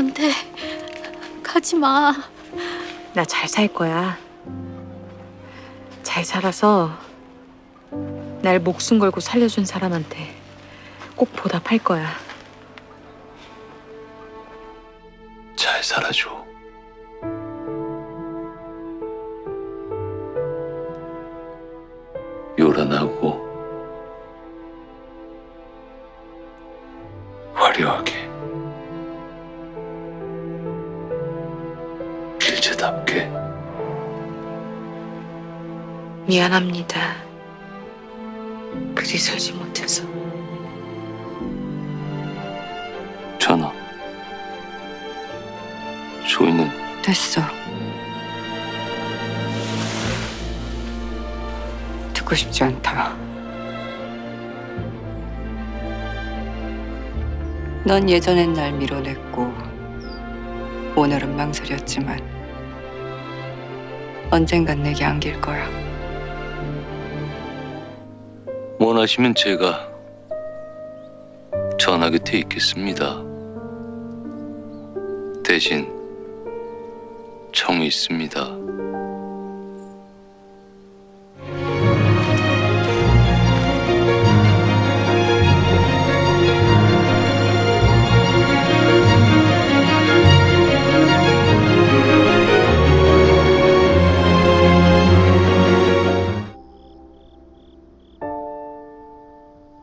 안 돼. 가지 마. 나 잘 살 거야. 잘 살아서 날 목숨 걸고 살려준 사람한테 꼭 보답할 거야. 잘 살아줘. 요란하고 화려하게 미안합니다. 글이 설지 못해서. 전화. 조이는 됐어. 듣고 싶지 않다. 넌 예전엔 날 밀어냈고 오늘은 망설였지만 언젠간 내게 안길 거야. 원하시면 제가 전화 곁에 있겠습니다. 대신 정이 있습니다.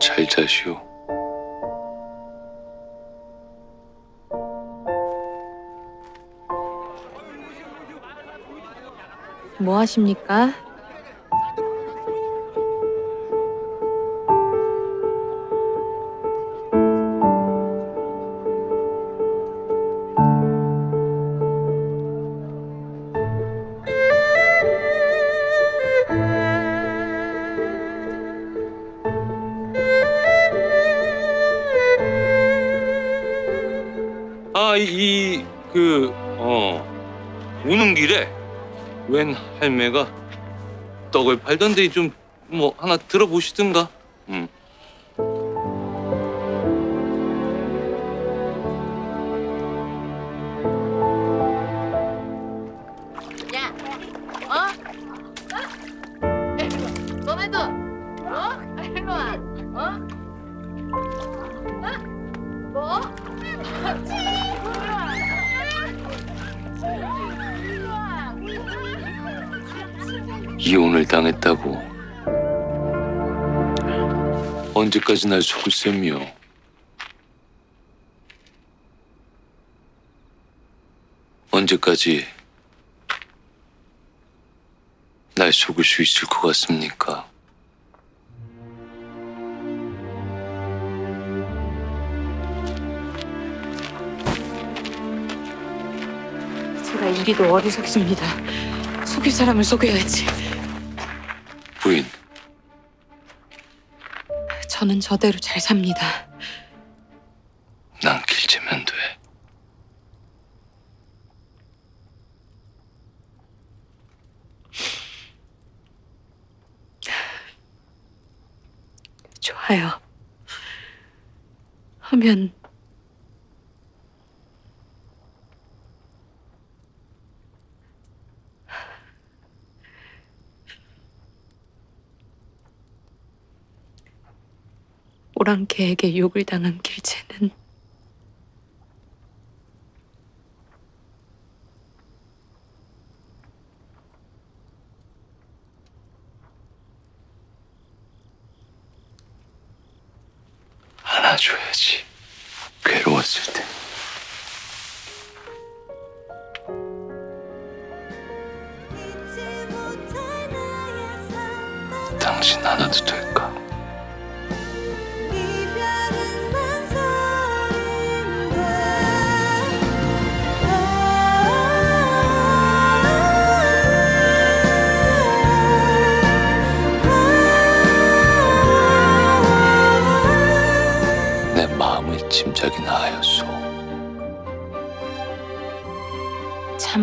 잘 자시오. 뭐 하십니까? 이, 그, 어, 오는 길에 웬 할매가 떡을 팔던데 좀 뭐 하나 들어보시든가. 음. 이혼을 당했다고. 언제까지 날 속을 셈이요. 언제까지 날 속을 수 있을 것 같습니까? 제가 이리도 어리석습니다. 속일 사람을 속여야지. 저는 저대로 잘 삽니다. 난 길재면 돼. 좋아요. 하면 오랑캐에게 욕을 당한 길체는 안아줘야지. 괴로웠을 때.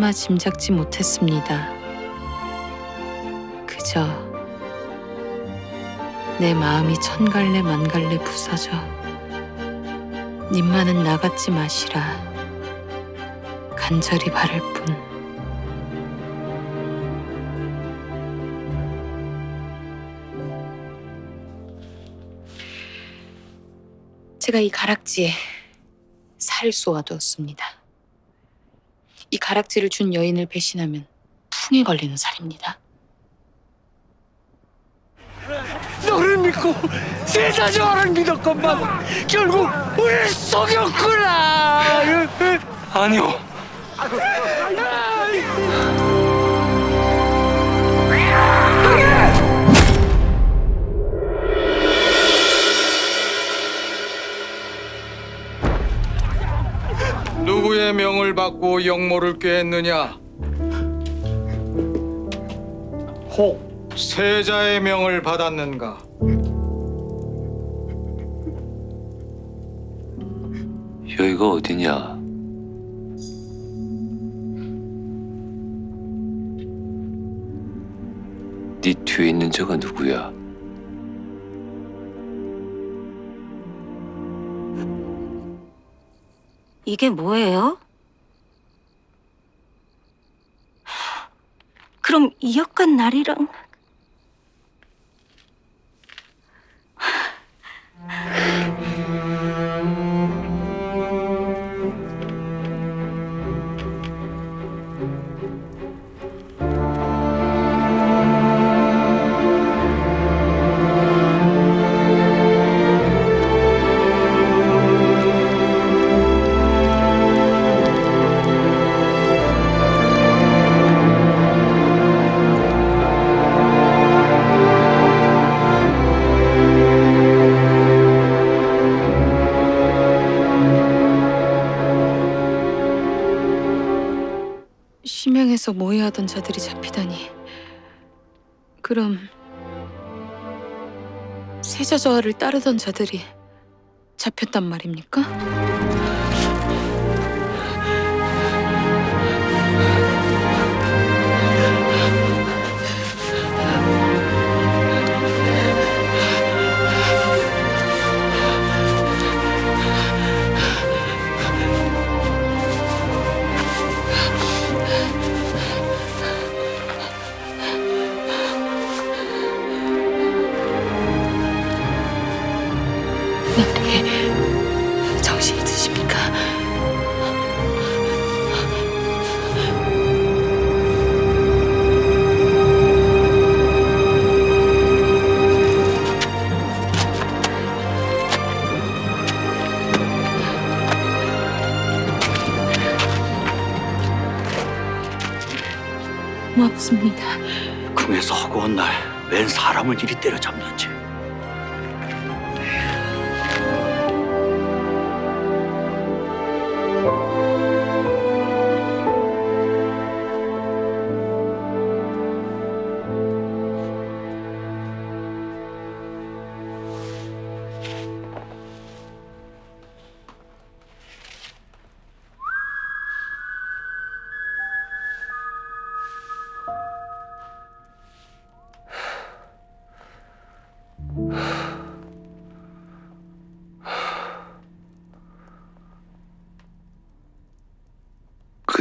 차마 짐작지 못했습니다. 그저 내 마음이 천갈래 만갈래 부서져 님만은 나갔지 마시라 간절히 바랄 뿐. 제가 이 가락지에 살 쏘아두었습니다. 이 가락지를 준 여인을 배신하면 풍에 걸리는 살입니다. 너를 믿고 세자저를 믿었건만 결국 우리 속였구나. 아니요. 누구의 명을 받고 영모를 꾀했느냐? 혹 세자의 명을 받았는가? 여기가 어디냐? 네 뒤에 있는 저가 누구야? 이게 뭐예요? 그럼 이역간 날이랑 심양에서 모해하던 자들이 잡히다니. 그럼 세자저하를 따르던 자들이 잡혔단 말입니까? 사람을 이리 때려잡는지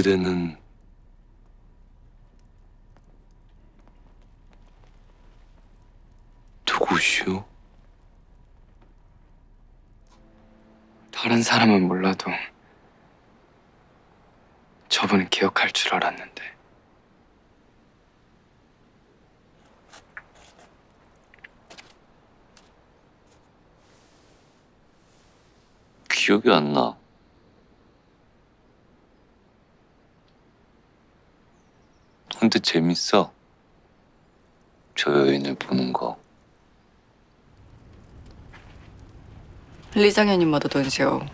그대는 누구시오? 다른 사람은 몰라도 저분은 기억할 줄 알았는데 기억이 안 나. 근데 재밌어. 저 여인을 보는 거. 모두 돈시오.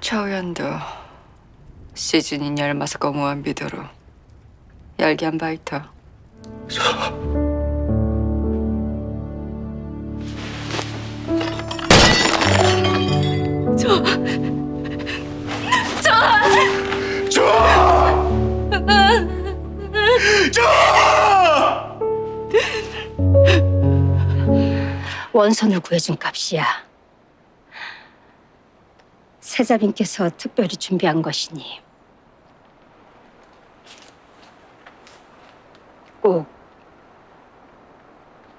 차우연도 시즌이 얄마서 거무한 비도로 얄기한 바이터. 원선을 구해준 값이야. 세자님께서 특별히 준비한 것이니 꼭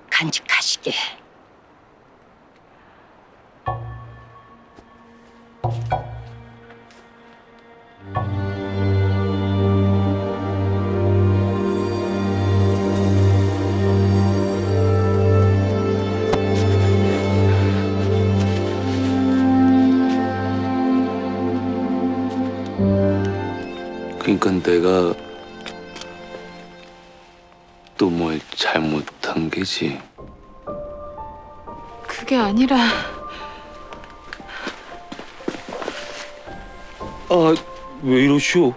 간직하시게. 내가 또 뭘 잘못한 게지. 그게 아니라 아, 왜 이러시오?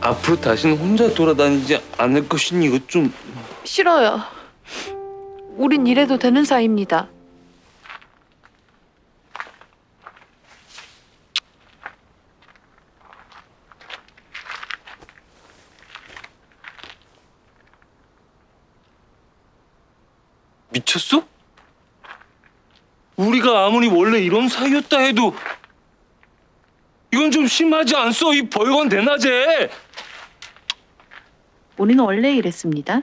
앞으로 다시는 혼자 돌아다니지 않을 것이니 이거 좀 싫어요. 우린 이래도 되는 사이입니다. 미쳤어? 우리가 아무리 원래 이런 사이였다 해도 이건 좀 심하지 않소? 이 벌건 대낮에 우리는 원래 이랬습니다.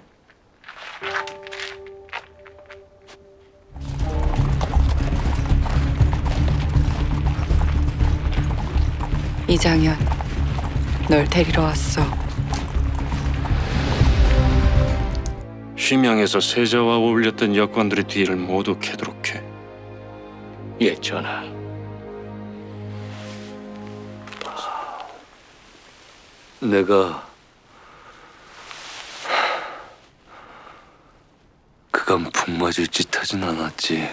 이장현, 널 데리러 왔어. 쉬명에서 세자와 어울렸던 여권들의 뒤를 모두 캐도록 해. 예, 전하. 내가 그간 북맞을 짓 하진 않았지.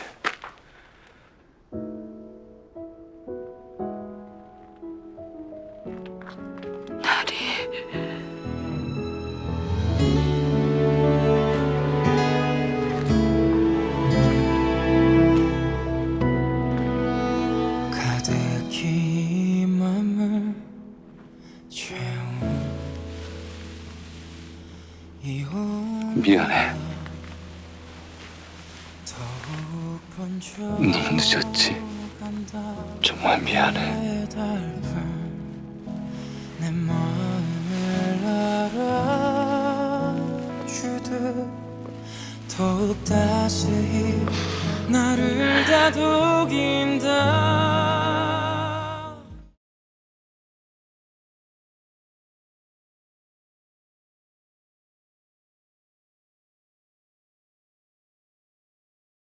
미안해. 너무 늦었지. 정말 미안해. 더욱 따스히 나를 다독인다